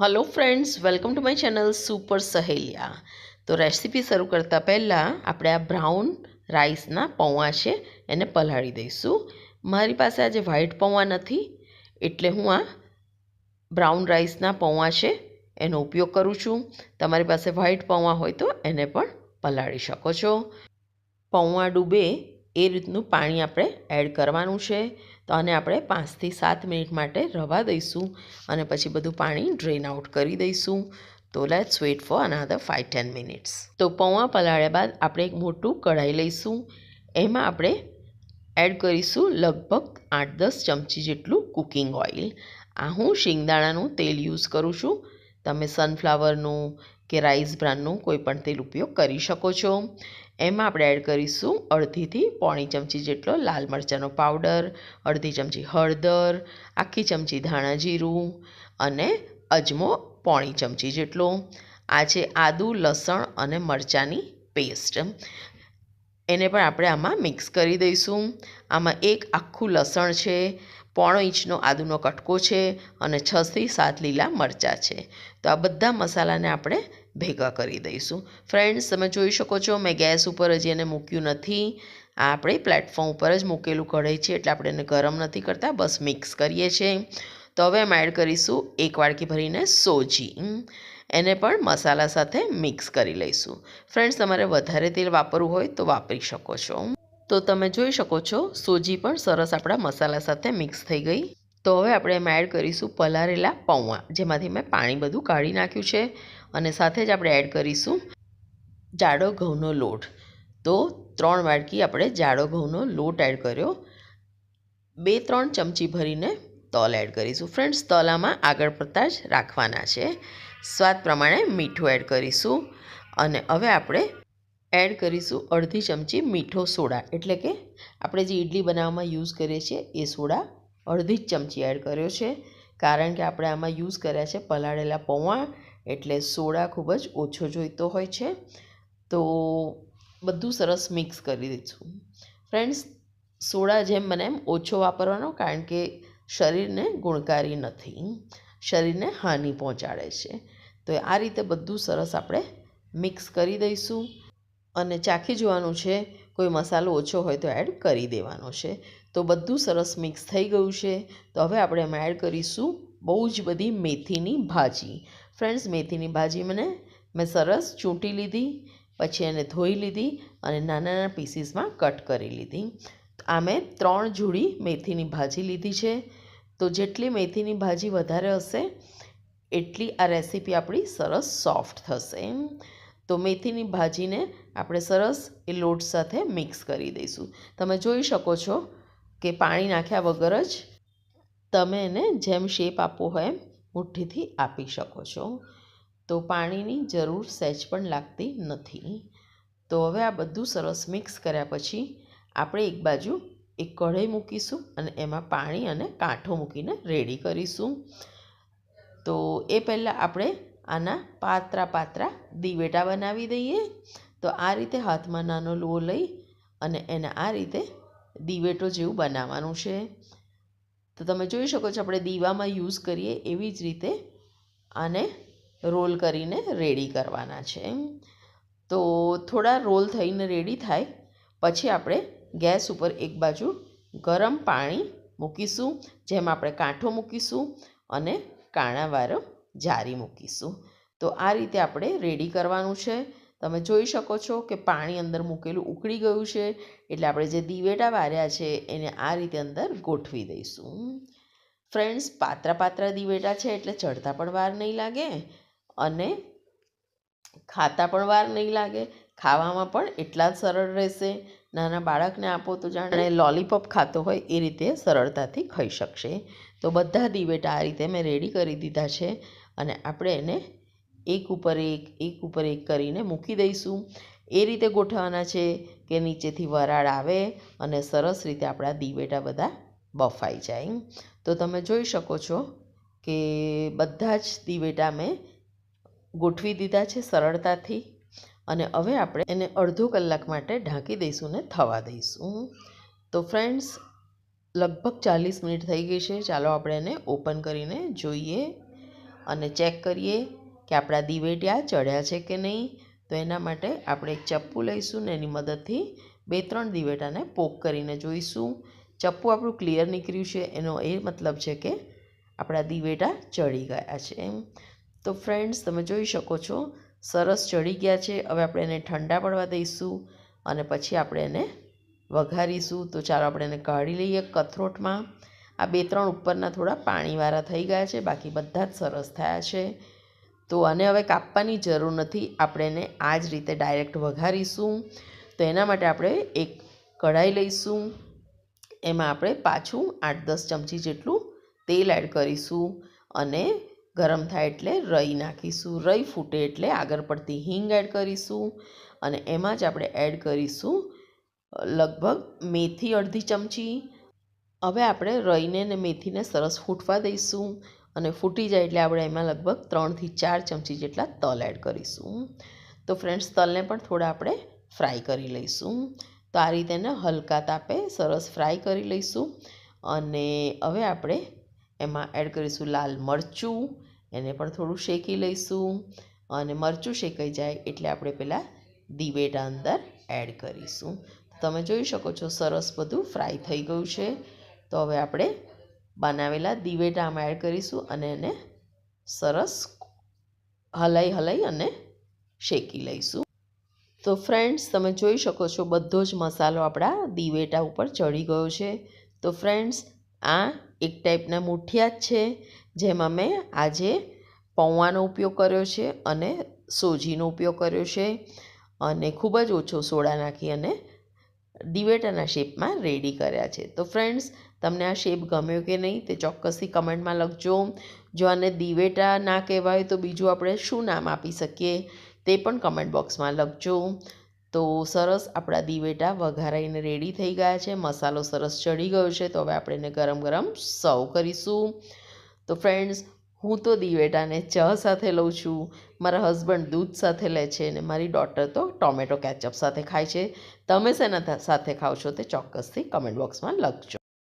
Hello friends welcome to my channel super Saheliya તો recipe શરૂ કરતાં પહેલાં આપણે આ બ્રાઉન રાઈસના પૌવા છે, એને પલાળી દઈશું. મારી પાસે આજે વ્હાઈટ પૌવા નથી, એટલે હું આ બ્રાઉન રાઈસના પૌવા છે, એનો ઉપયોગ કરું છું. તમારી પાસે વ્હાઈટ પૌવા હોય તો એને પણ પલાળી શકો છો. પૌવા ડૂબે એ રીતનું પાણી આપણે એડ કરવાનું છે. તો આને આપણે પાંચથી સાત મિનિટ માટે રવા દઈશું અને પછી બધું પાણી ડ્રેન આઉટ કરી દઈશું. તો let's wait for another five ten minutes તો પૌવા પલાળ્યા બાદ આપણે એક મોટું કઢાઈ લઈશું. એમાં આપણે એડ કરીશું લગભગ આઠ, દસ ચમચી જેટલું કુકિંગ ઓઇલ આ હું શિંગદાણાનું તેલ યુઝ કરું છું. તમે સનફ્લાવરનું કે રાઈસ બ્રાન્ડનું કોઈ પણ તેલ ઉપયોગ કરી શકો છો. એમાં આપણે એડ કરીશું અડધીથી પોણી ચમચી જેટલો લાલ મરચાંનો પાવડર અડધી ચમચી હળદર, આખી ચમચી ધાણા જીરું અને અજમો પોણી ચમચી જેટલો. આ છે આદું, લસણ અને મરચાંની પેસ્ટ એને પણ આપણે આમાં મિક્સ કરી દઈશું. આમાં એક આખું લસણ છે, પોણો ઇંચનો આદુનો કટકો છે અને છથી સાત લીલા મરચાં છે. તો આ બધા મસાલાને આપણે ભેગા કરી દઈશું. ફ્રેન્ડ્સ, તમે જોઈ શકો છો, મેં ગેસ ઉપર હજી એને મૂક્યું નથી. આ આપણે પ્લેટફોર્મ ઉપર જ મૂકેલું કઢાઈ છે એટલે આપણે એને ગરમ નથી કરતા, બસ મિક્સ કરીએ છીએ. તો હવે એમ એડ કરીશું એક વાડકી ભરીને સોજી. એને પણ મસાલા સાથે મિક્સ કરી લઈશું. ફ્રેન્ડ્સ, તમારે વધારે તેલ વાપરવું હોય તો વાપરી શકો છો. તો તમે જોઈ શકો છો, સોજી પણ સરસ આપણા મસાલા સાથે મિક્સ થઈ ગઈ. તો હવે આપણે એમાં એડ કરીશું પલારેલા પૌવા, જેમાંથી મેં પાણી બધું કાઢી નાખ્યું છે. અને સાથે જ આપણે એડ કરીશું જાડો ઘઉંનો લોટ. તો ત્રણ વાડકી આપણે જાડો ઘઉંનો લોટ એડ કર્યો. બે ત્રણ ચમચી ભરીને તલ એડ કરીશું. ફ્રેન્ડ્સ, તલામાં આગળ પડતા જ રાખવાના છે. સ્વાદ પ્રમાણે મીઠું એડ કરીશું. અને હવે આપણે એડ કરીશું અડધી ચમચી મીઠો સોડા. એટલે કે આપણે જે ઇડલી બનાવવામાં યુઝ કરીએ છીએ, એ સોડા અડધી જ ચમચી એડ કર્યો છે. કારણ કે આપણે આમાં યુઝ કર્યા છે પલાળેલા પૌવા એટલે સોડા ખૂબ જ ઓછો જોઈતો હોય છે. તો બધું સરસ મિક્સ કરી દઈશું. ફ્રેન્ડ્સ, સોડા જેમ બને એમ ઓછો વાપરવાનો કારણ કે શરીરને ગુણકારી નથી. શરીરને હાનિ પહોંચાડે છે. તો આ રીતે બધું સરસ આપણે મિક્સ કરી દઈશું. અને ચાખી જોવાનું છે, કોઈ મસાલો ઓછો હોય તો એડ કરી દેવાનો છે. તો બધું સરસ મિક્સ થઈ ગયું છે. તો હવે આપણે એમાં એડ કરીશું બહુ જ બધી મેથીની ભાજી. ફ્રેન્ડ્સ મેથીની ભાજી મને મેં સરસ ચૂંટી લીધી, પછી એને ધોઈ લીધી અને નાના નાના પીસીસમાં કટ કરી લીધી. આ મેં ત્રણ જોડી મેથીની ભાજી લીધી છે. તો જેટલી મેથીની ભાજી વધારે હશે, એટલી આ રેસીપી આપણી સરસ સોફ્ટ થશે. તો મેથીની ભાજીને આપણે સરસ એ લોટ સાથે મિક્સ કરી દઈશું. તમે જોઈ શકો છો કે પાણી નાખ્યા વગર જ તમે એને જેમ શેપ આપવો હોય એમ મુઠ્ઠીથી આપી શકો છો. તો પાણીની જરૂર સહેજ પણ લાગતી નથી. તો હવે આ બધું સરસ મિક્સ કર્યા પછી આપણે એક બાજુ એક કઢાઈ મૂકીશું અને એમાં પાણી અને કાંઠો મૂકીને રેડી કરીશું. તો એ પહેલાં આપણે આના પાતરા પાતરા દિવેટા બનાવી દઈએ. તો આ રીતે હાથમાં નાનો લો લઈ અને એને આ રીતે દિવેટો જેવું બનાવવાનું છે. તો તમે જોઈ શકો છો આપણે દીવામાં યુઝ કરીએ એવી જ રીતે આને રોલ કરીને રેડી કરવાના છે. તો થોડા રોલ થઈને રેડી થાય. પછી આપણે ગેસ ઉપર એક બાજુ ગરમ પાણી મૂકીશું. જેમ આપણે કાંઠો મૂકીશું અને કાણાવાળો જારી મૂકીશું. તો આ રીતે આપણે રેડી કરવાનું છે. તમે જોઈ શકો છો કે પાણી અંદર મૂકેલું ઉકળી ગયું છે. એટલે આપણે જે દિવેટા વાર્યા છે એને આ રીતે અંદર ગોઠવી દઈશું. ફ્રેન્ડ્સ પાત્રા પાત્રા દિવેટા છે એટલે ચડતા પણ વાર નહીં લાગે અને ખાતા પણ વાર નહીં લાગે. ખાવામાં પણ એટલા જ સરળ રહેશે. નાના બાળકને આપો તો જાણે લોલીપોપ ખાતો હોય એ રીતે સરળતાથી ખાઈ શકશે. તો બધા દિવેટા આ રીતે મેં રેડી કરી દીધા છે. અને આપણે એને એક ઉપર એક એક ઉપર એક કરીને મૂકી દઈશું. એ રીતે ગોઠવવાના છે કે નીચેથી વરાળ આવે અને સરસ રીતે આપણા દીવેટા બધા બફાઈ જાય. તો તમે જોઈ શકો છો કે બધા જ દીવેટા મેં ગોઠવી દીધા છે સરળતાથી. અને હવે આપણે એને અડધો કલાક માટે ઢાંકી દઈશું ને થવા દઈશું. તો ફ્રેન્ડ્સ, લગભગ ચાલીસ મિનિટ થઈ ગઈ છે. ચાલો આપણે એને ઓપન કરીને જોઈએ. અને ચેક કરીએ કે આપણા દિવેટિયા ચડ્યા છે કે નહીં. તો એના માટે આપણે એક ચપ્પુ લઈશું ને એની મદદથી બે ત્રણ દિવેટાને પોક કરીને જોઈશું. ચપ્પુ આપણું ક્લિયર નીકળ્યું છે, એનો એ મતલબ છે કે આપણા દિવેટા ચડી ગયા છે એમ. તો ફ્રેન્ડ્સ તમે જોઈ શકો છો, સરસ ચડી ગયા છે. હવે આપણે એને ઠંડા પડવા દઈશું અને પછી આપણે એને વઘારીશું. તો ચાલો આપણે એને કાઢી લઈએ કથરોટમાં. આ બે ત્રણ ઉપરના થોડા પાણીવાળા થઈ ગયા છે, બાકી બધા જ સરસ થયા છે. તો આને હવે કાપવાની જરૂર નથી, આપણે એને આ જ રીતે ડાયરેક્ટ વઘારીશું. તો એના માટે આપણે એક કઢાઈ લઈશું. એમાં આપણે પાછું આઠ દસ ચમચી જેટલું તેલ એડ કરીશું અને ગરમ થાય એટલે રઈ નાખીશું. રઈ ફૂટે એટલે આગળ પડતી હિંગ એડ કરીશું અને એમાં જ આપણે એડ કરીશું લગભગ મેથી અડધી ચમચી હવે આપણે રઈને ને મેથીને સરસ ફૂટવા દઈશું અને ફૂટી જાય એટલે આપણે એમાં લગભગ ત્રણથી ચાર ચમચી જેટલા તલ એડ કરીશું. તો ફ્રેન્ડ્સ, તલને પણ થોડા આપણે ફ્રાય કરી લઈશું. તો આ રીતે એને હલકા તાપે સરસ ફ્રાય કરી લઈશું અને હવે આપણે એમાં એડ કરીશું લાલ મરચું. એને પણ થોડું શેકી લઈશું અને મરચું શેકાઈ જાય એટલે આપણે પહેલાં દિવેટા અંદર એડ કરીશું. તમે જોઈ શકો છો સરસ બધું ફ્રાય થઈ ગયું છે. તો હવે આપણે બનાવેલા દિવેટામાં એડ કરીશું અને એને સરસ હલાઈ હલાઈ અને શેકી લઈશું. તો ફ્રેન્ડ્સ તમે જોઈ શકો છો બધો જ મસાલો આપણા દિવેટા ઉપર ચડી ગયો છે. તો ફ્રેન્ડ્સ આ એક ટાઈપના મુઠિયા જ છે, જેમાં મેં આજે પૌવાનો ઉપયોગ કર્યો છે અને સોજીનો ઉપયોગ કર્યો છે અને ખૂબ જ ઓછો સોડા નાખી અને દિવેટાના શેપમાં રેડી કર્યા છે. તો ફ્રેન્ડ્સ તમને આ શેપ ગમ્યો કે નહીં તે ચોક્કસથી કમેન્ટમાં લખજો. જો આને દિવેટા ના કહેવાય તો બીજું આપણે શું નામ આપી શકીએ તે પણ કમેન્ટ બોક્સમાં લખજો. તો સરસ આપણા દિવેટા વઘારાઈને રેડી થઈ ગયા છે. મસાલો સરસ ચડી ગયો છે. તો હવે આપણે એને ગરમ ગરમ સર્વ કરીશું. તો ફ્રેન્ડ્સ હું તો દિવેટાને ચા સાથે લઉં છું. મારા હસબન્ડ દૂધ સાથે લે છે અને મારી ડોટર તો ટોમેટો કેચઅપ સાથે ખાય છે. તમે શેના સાથે ખાવ છો તે ચોક્કસથી કમેન્ટ બોક્સમાં લખજો.